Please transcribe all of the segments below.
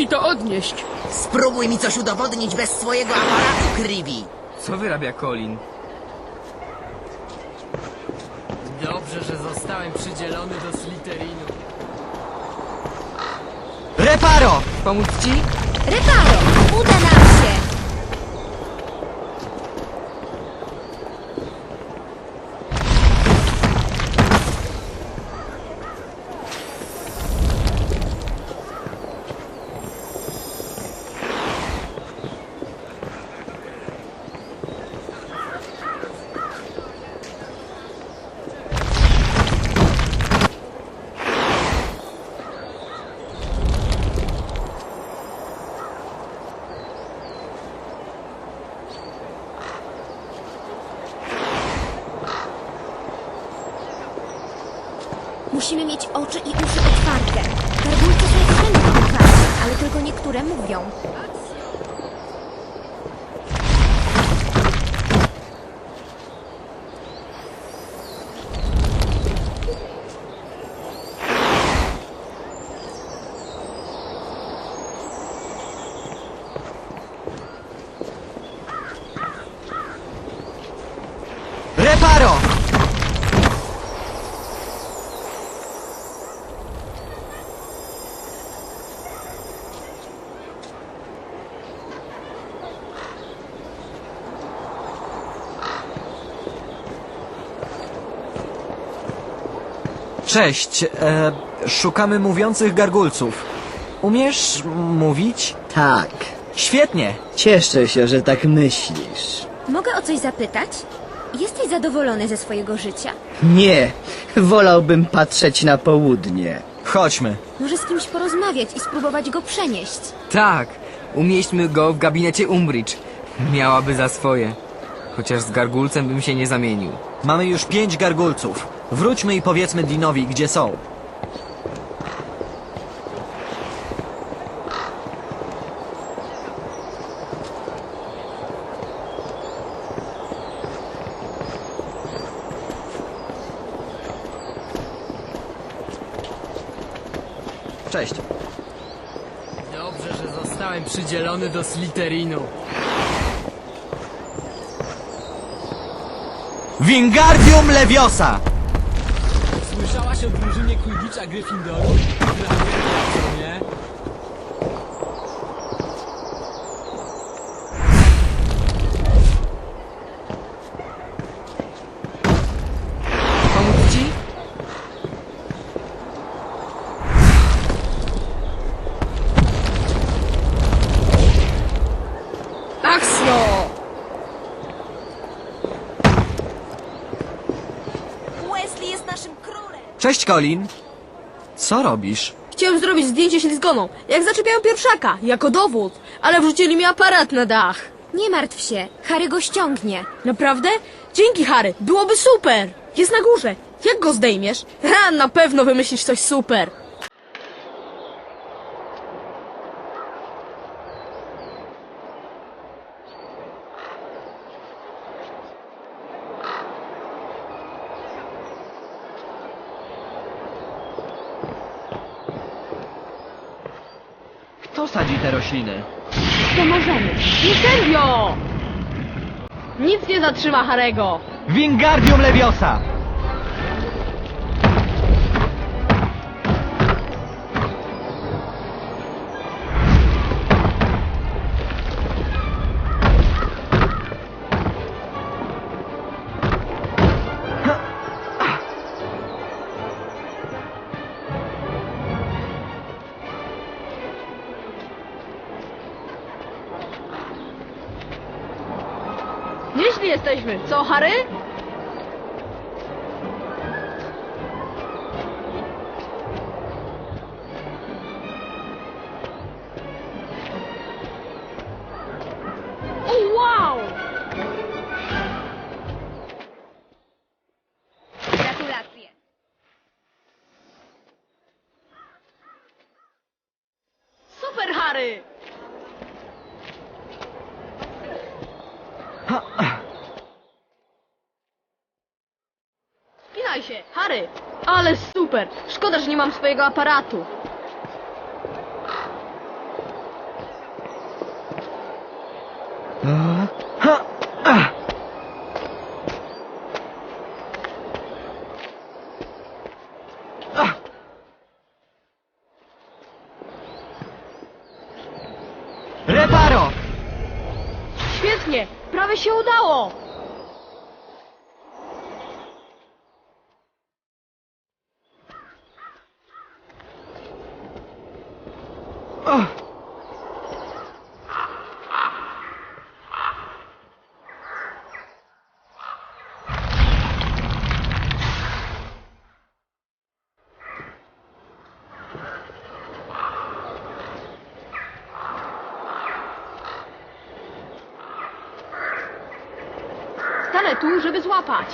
Musi to odnieść. Spróbuj mi coś udowodnić bez swojego aparatu, Krivi. Co wyrabia Colin? Dobrze, że zostałem przydzielony do Slytherinu. Reparo! Pomóc ci? Reparo! Uda nam się! Musimy mieć oczy i uszy otwarte. Garbulce są wszędzie w tym klasie, ale tylko niektóre mówią. Reparo! Cześć, e, szukamy mówiących gargulców. Umiesz mówić? Tak. Świetnie. Cieszę się, że tak myślisz. Mogę o coś zapytać? Jesteś zadowolony ze swojego życia? Nie, wolałbym patrzeć na południe. Chodźmy. Może z kimś porozmawiać i spróbować go przenieść? Tak. Umieśćmy go w gabinecie Umbridge. Miałaby za swoje. Chociaż z gargulcem bym się nie zamienił. Mamy już pięć gargulców. Wróćmy i powiedzmy Dinowi, gdzie są. Cześć. Dobrze, że zostałem przydzielony do Slytherinu. Wingardium Leviosa! Słyszałaś o drużynie Quidditcha Gryffindoru? Co nie? Pomóc ci? Axio! Wesley jest naszym królem! Cześć, Colin. Co robisz? Chciałem zrobić zdjęcie ślizgoną, jak zaczepiają pierwszaka, jako dowód, ale wrzucili mi aparat na dach. Nie martw się, Harry go ściągnie. Naprawdę? Dzięki, Harry, byłoby super! Jest na górze. Jak go zdejmiesz? Ha, na pewno wymyślisz coś super. Kto sadzi te rośliny? Pomożemy. Nie serio! Nic nie zatrzyma Harego. Wingardium Leviosa! Jesteśmy, co Harry? Ruszaj się, Harry! Ale super! Szkoda, że nie mam swojego aparatu. Reparo! Świetnie! Prawie się udało! Tu, żeby złapać.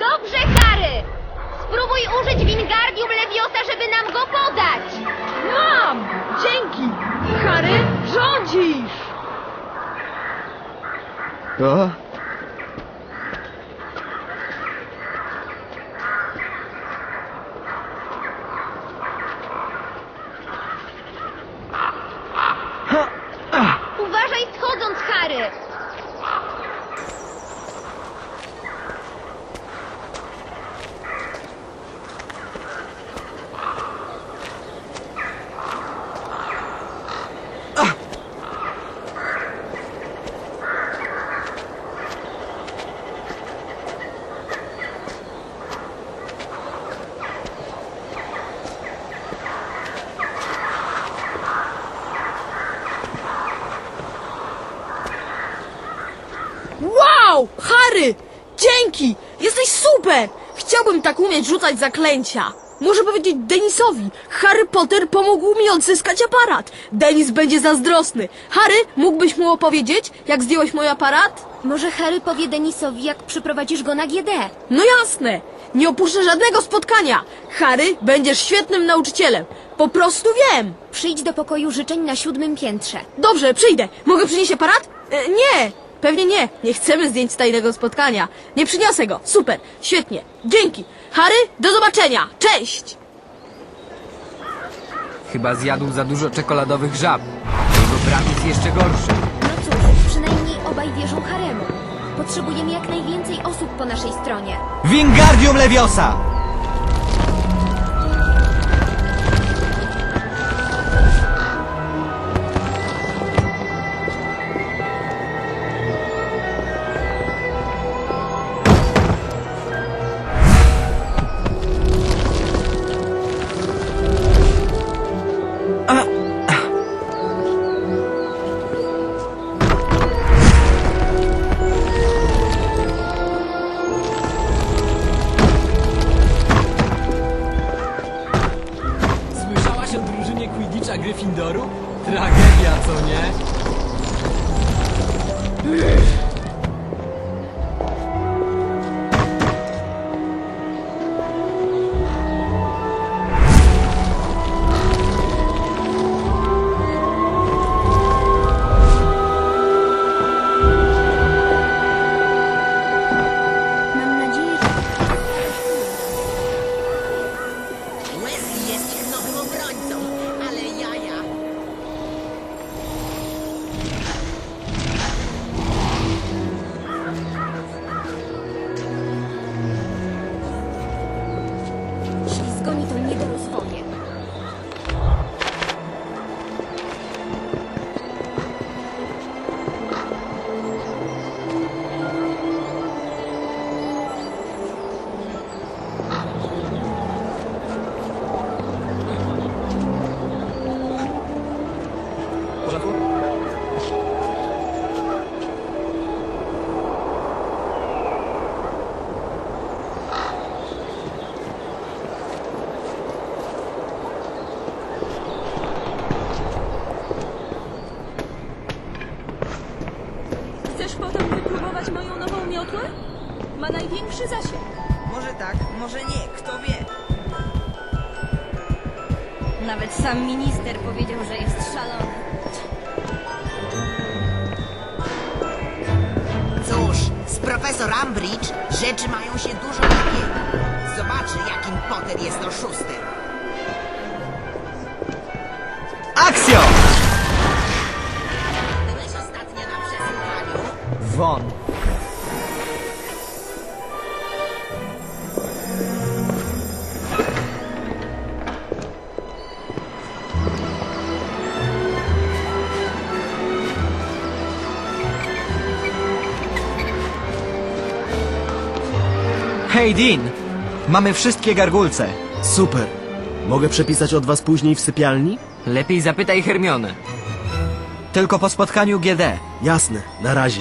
Dobrze, Harry! Spróbuj użyć Wingardium Leviosa, żeby nam go podać! Mam! Dzięki! Harry, rządzisz! O? Wow! Harry! Dzięki! Jesteś super! Chciałbym tak umieć rzucać zaklęcia. Muszę powiedzieć Denisowi. Harry Potter pomógł mi odzyskać aparat. Denis będzie zazdrosny. Harry, mógłbyś mu opowiedzieć, jak zdjąłeś mój aparat? Może Harry powie Denisowi, jak przyprowadzisz go na GD? No jasne! Nie opuszczę żadnego spotkania. Harry, będziesz świetnym nauczycielem. Po prostu wiem. Przyjdź do pokoju życzeń na siódmym piętrze. Dobrze, przyjdę. Mogę przynieść aparat? E, nie! Pewnie nie. Nie chcemy zdjęć z tajnego spotkania. Nie przyniosę go. Super. Świetnie. Dzięki. Harry, do zobaczenia. Cześć! Chyba zjadł za dużo czekoladowych żab. Jego brat jest jeszcze gorszy. No cóż, przynajmniej obaj wierzą Haremu. Potrzebujemy jak najwięcej osób po naszej stronie. Wingardium Leviosa! Mam nawet sam minister powiedział, że jest szalony. Cóż, z profesor Ambridge rzeczy mają się dużo lepiej. Zobaczy, jakim Potter jest oszustem. Akcja! Byłeś ostatnio na przesłuchaniu? Won. Hej, Dean! Mamy wszystkie gargulce. Super. Mogę przepisać od was później w sypialni? Lepiej zapytaj Hermionę. Tylko po spotkaniu GD. Jasne, na razie.